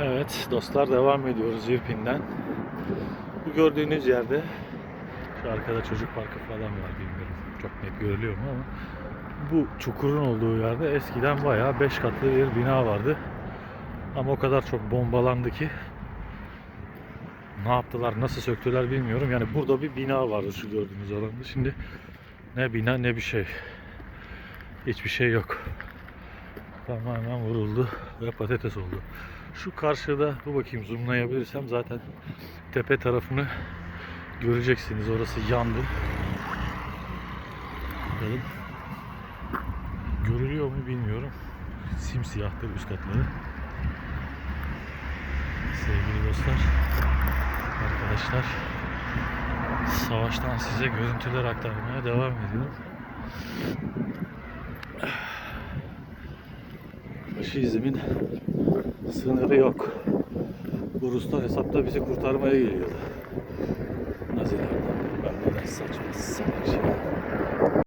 Evet dostlar devam ediyoruz Irpin'den. Bu gördüğünüz yerde şu arkada çocuk parkı falan var bilmiyorum çok net görülüyor mu ama bu çukurun olduğu yerde eskiden bayağı 5 katlı bir bina vardı. Ama o kadar çok bombalandı ki ne yaptılar, nasıl söktüler bilmiyorum. Yani burada bir bina vardı şu gördüğünüz alanda. Şimdi ne bina ne bir şey. Hiçbir şey yok. Tamamen vuruldu ve patates oldu. Şu karşıda bu bakayım zoomlayabilirsem zaten tepe tarafını göreceksiniz. Orası yandı. Bakalım. Görülüyor mu bilmiyorum. Simsiyahtır üst katları. Sevgili dostlar, arkadaşlar savaştan size görüntüler aktarmaya devam ediyorum. Faşizmin sınırı yok. Bu Ruslar hesapta bizi kurtarmaya geliyordu. Nazilerden. Ben de saçma salak şey.